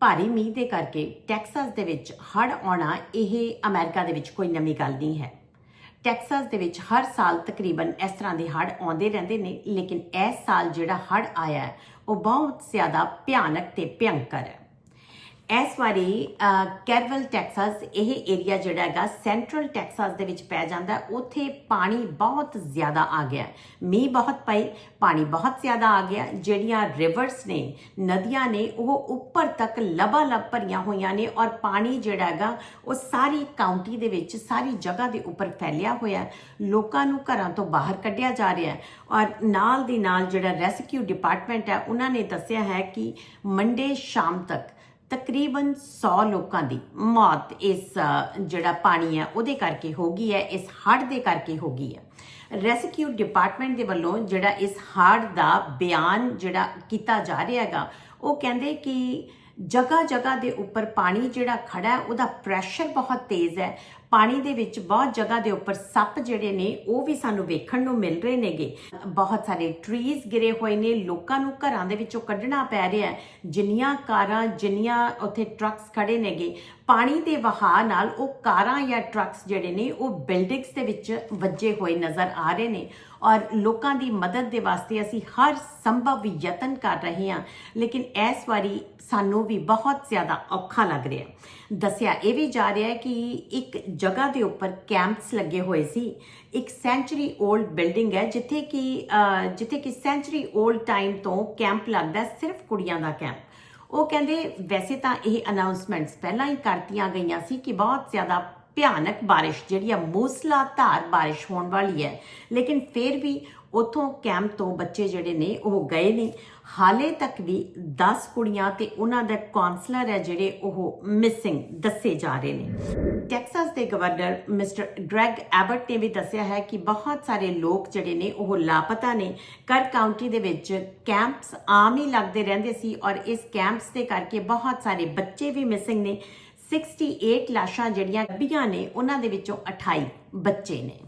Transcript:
ਭਾਰੀ ਮੀਂਹ ਦੇ ਕਰਕੇ ਟੈਕਸਾਸ ਦੇ ਵਿੱਚ ਹੜ੍ਹ ਆਉਣਾ ਇਹ ਅਮਰੀਕਾ ਦੇ ਵਿੱਚ ਕੋਈ ਨਵੀਂ ਗੱਲ ਨਹੀਂ ਹੈ। ਟੈਕਸਾਸ ਦੇ ਵਿੱਚ ਹਰ ਸਾਲ ਤਕਰੀਬਨ ਇਸ ਤਰ੍ਹਾਂ ਦੇ ਹੜ੍ਹ ਆਉਂਦੇ ਰਹਿੰਦੇ ਨੇ, ਲੇਕਿਨ ਇਸ ਸਾਲ ਜਿਹੜਾ ਹੜ੍ਹ ਆਇਆ ਉਹ ਬਹੁਤ ਜ਼ਿਆਦਾ ਭਿਆਨਕ ਤੇ ਭਿਅੰਕਰ ਹੈ। ਇਸ ਵਾਰੀ ਅਹ, ਕੈਰਵਲ ਟੈਕਸਾਸ ਇਹ ਏਰੀਆ ਜਿਹੜਾ ਹੈਗਾ ਸੈਂਟਰਲ ਟੈਕਸਸ ਦੇ ਵਿੱਚ ਪੈ ਜਾਂਦਾ ਉੱਥੇ ਪਾਣੀ ਬਹੁਤ ਜ਼ਿਆਦਾ ਆ ਗਿਆ ਮੀਂਹ ਬਹੁਤ ਪਈ ਪਾਣੀ ਬਹੁਤ ਜ਼ਿਆਦਾ ਆ ਗਿਆ ਜਿਹੜੀਆਂ ਰਿਵਰਸ ਨੇ ਨਦੀਆਂ ਨੇ ਉਹ ਉੱਪਰ ਤੱਕ ਲਬਾਲਬ ਭਰੀਆਂ ਹੋਈਆਂ ਨੇ ਔਰ ਪਾਣੀ ਜਿਹੜਾ ਹੈਗਾ ਉਹ ਸਾਰੀ ਕਾਉਂਟੀ ਦੇ ਵਿੱਚ ਸਾਰੀ ਜਗ੍ਹਾ ਦੇ ਉੱਪਰ ਫੈਲਿਆ ਹੋਇਆ ਲੋਕਾਂ ਨੂੰ ਘਰਾਂ ਤੋਂ ਬਾਹਰ ਕੱਢਿਆ ਜਾ ਰਿਹਾ ਹੈ ਔਰ ਨਾਲ ਦੀ ਨਾਲ ਜਿਹੜਾ ਰੈਸਕਿਊ ਡਿਪਾਰਟਮੈਂਟ ਹੈ ਉਹਨਾਂ ਨੇ ਦੱਸਿਆ ਹੈ ਕਿ ਮੰਡੇ ਸ਼ਾਮ ਤੱਕ ਤਕਰੀਬਨ 100 ਲੋਕਾਂ ਦੀ ਮੌਤ ਇਸ ਜਿਹੜਾ ਪਾਣੀ ਹੈ, ਉਹਦੇ ਕਰਕੇ ਹੋ ਗਈ ਹੈ, ਇਸ ਹੜ੍ਹ ਦੇ ਕਰਕੇ ਹੋ ਗਈ ਹੈ। ਰੈਸਕਿਊ ਡਿਪਾਰਟਮੈਂਟ ਦੇ ਵੱਲੋਂ ਜਿਹੜਾ ਇਸ ਹੜ੍ਹ ਦਾ ਬਿਆਨ ਜਿਹੜਾ ਕੀਤਾ ਜਾ ਰਿਹਾ ਹੈਗਾ, ਉਹ ਕਹਿੰਦੇ ਕਿ ਜਗ੍ਹਾ ਜਗ੍ਹਾ ਦੇ ਉੱਪਰ ਪਾਣੀ ਜਿਹੜਾ ਖੜਾ ਹੈ, ਉਹਦਾ ਪ੍ਰੈਸ਼ਰ ਬਹੁਤ ਤੇਜ਼ ਹੈ। ਪਾਣੀ ਦੇ ਵਿੱਚ ਬਹੁਤ ਜਗ੍ਹਾ ਦੇ ਉੱਪਰ ਸੱਪ ਜਿਹੜੇ ਨੇ, ਉਹ ਵੀ ਸਾਨੂੰ ਵੇਖਣ ਨੂੰ ਮਿਲ ਰਹੇ ਨੇਗੇ। ਬਹੁਤ ਸਾਰੇ ਟਰੀਜ਼ ਗਿਰੇ ਹੋਏ ਨੇ, ਲੋਕਾਂ ਨੂੰ ਘਰਾਂ ਦੇ ਵਿੱਚੋਂ ਕੱਢਣਾ ਪੈ ਰਿਹਾ ਹੈ। ਜਿੰਨੀਆਂ ਕਾਰਾਂ, ਜਿੰਨੀਆਂ ਉੱਥੇ ਟਰੱਕਸ ਖੜੇ ਨੇਗੇ, ਪਾਣੀ ਦੇ ਵਹਾਅ ਨਾਲ ਉਹ ਕਾਰਾਂ ਜਾਂ ਟਰੱਕਸ ਜਿਹੜੇ ਨੇ, ਉਹ ਬਿਲਡਿੰਗਸ ਦੇ ਵਿੱਚ ਵੱਜੇ ਹੋਏ ਨਜ਼ਰ ਆ ਰਹੇ ਨੇ। ਔਰ ਲੋਕਾਂ ਦੀ ਮਦਦ ਦੇ ਵਾਸਤੇ ਅਸੀਂ ਹਰ ਸੰਭਵ ਯਤਨ ਕਰ ਰਹੇ ਹਾਂ। ਲੇਕਿਨ ਇਸ ਵਾਰੀ ਸਾਨੂੰ ਵੀ ਬਹੁਤ ਜ਼ਿਆਦਾ ਔਖਾ ਲੱਗ ਰਿਹਾ ਦੱਸਿਆ ਇਹ ਵੀ ਜਾ ਰਿਹਾ ਹੈ ਕਿ ਇੱਕ ਜਗ੍ਹਾ ਦੇ ਉੱਪਰ ਕੈਂਪਸ ਲੱਗੇ ਹੋਏ ਸੀ। ਇੱਕ ਸੈਂਚੁਰੀ 올ਡ ਬਿਲਡਿੰਗ ਹੈ, ਜਿੱਥੇ ਕਿ ਜਿੱਥੇ ਕਿ ਸੈਂਚੁਰੀ 올ਡ ਟਾਈਮ ਤੋਂ ਕੈਂਪ ਲੱਗਦਾ ਸਿਰਫ ਕੁੜੀਆਂ ਦਾ ਕੈਂਪ। ਉਹ ਕਹਿੰਦੇ ਵੈਸੇ ਤਾਂ ਇਹ ਅਨਾਉਂਸਮੈਂਟਸ ਪਹਿਲਾਂ ਹੀ ਕਰਤੀਆਂ ਗਈਆਂ ਸੀ ਕਿ ਬਹੁਤ ਜ਼ਿਆਦਾ ਭਿਆਨਕ ਬਾਰਿਸ਼, ਜਿਹੜੀ ਆ ਮੂਸਲਾਧਾਰ ਬਾਰਿਸ਼ ਹੋਣ ਵਾਲੀ ਹੈ। ਲੇਕਿਨ ਫਿਰ ਵੀ ਉਥੋਂ ਕੈਂਪ ਤੋਂ ਬੱਚੇ ਜਿਹੜੇ ਨੇ, ਉਹ ਗਏ ਨੇ। ਹਾਲੇ ਤੱਕ ਵੀ 10 ਕੁੜੀਆਂ ਤੇ ਉਹਨਾਂ ਦਾ ਕਾਉਂਸਲਰ ਹੈ ਜਿਹੜੇ ਉਹ ਮਿਸਿੰਗ ਦੱਸੇ ਜਾ ਰਹੇ ਨੇ। ਟੈਕਸਾਸ ਦੇ ਗਵਰਨਰ ਮਿਸਟਰ ਗ੍ਰੈਗ ਐਬਰਟ ਨੇ ਵੀ ਦੱਸਿਆ ਹੈ ਕਿ ਬਹੁਤ ਸਾਰੇ ਲੋਕ ਜਿਹੜੇ ਨੇ, ਉਹ ਲਾਪਤਾ ਨੇ। ਕਰ ਕਾਉਂਟੀ ਦੇ ਵਿੱਚ ਕੈਂਪਸ ਆਮ ਹੀ ਲੱਗਦੇ ਰਹਿੰਦੇ ਸੀ ਔਰ ਇਸ ਕੈਂਪਸ ਦੇ ਕਰਕੇ ਬਹੁਤ ਸਾਰੇ ਬੱਚੇ ਵੀ ਮਿਸਿੰਗ ਨੇ। 68 ਲਾਸ਼ਾਂ ਜਿਹੜੀਆਂ ਲੱਭੀਆਂ ਨੇ, ਉਹਨਾਂ ਦੇ ਵਿੱਚੋਂ 28 ਬੱਚੇ ਨੇ।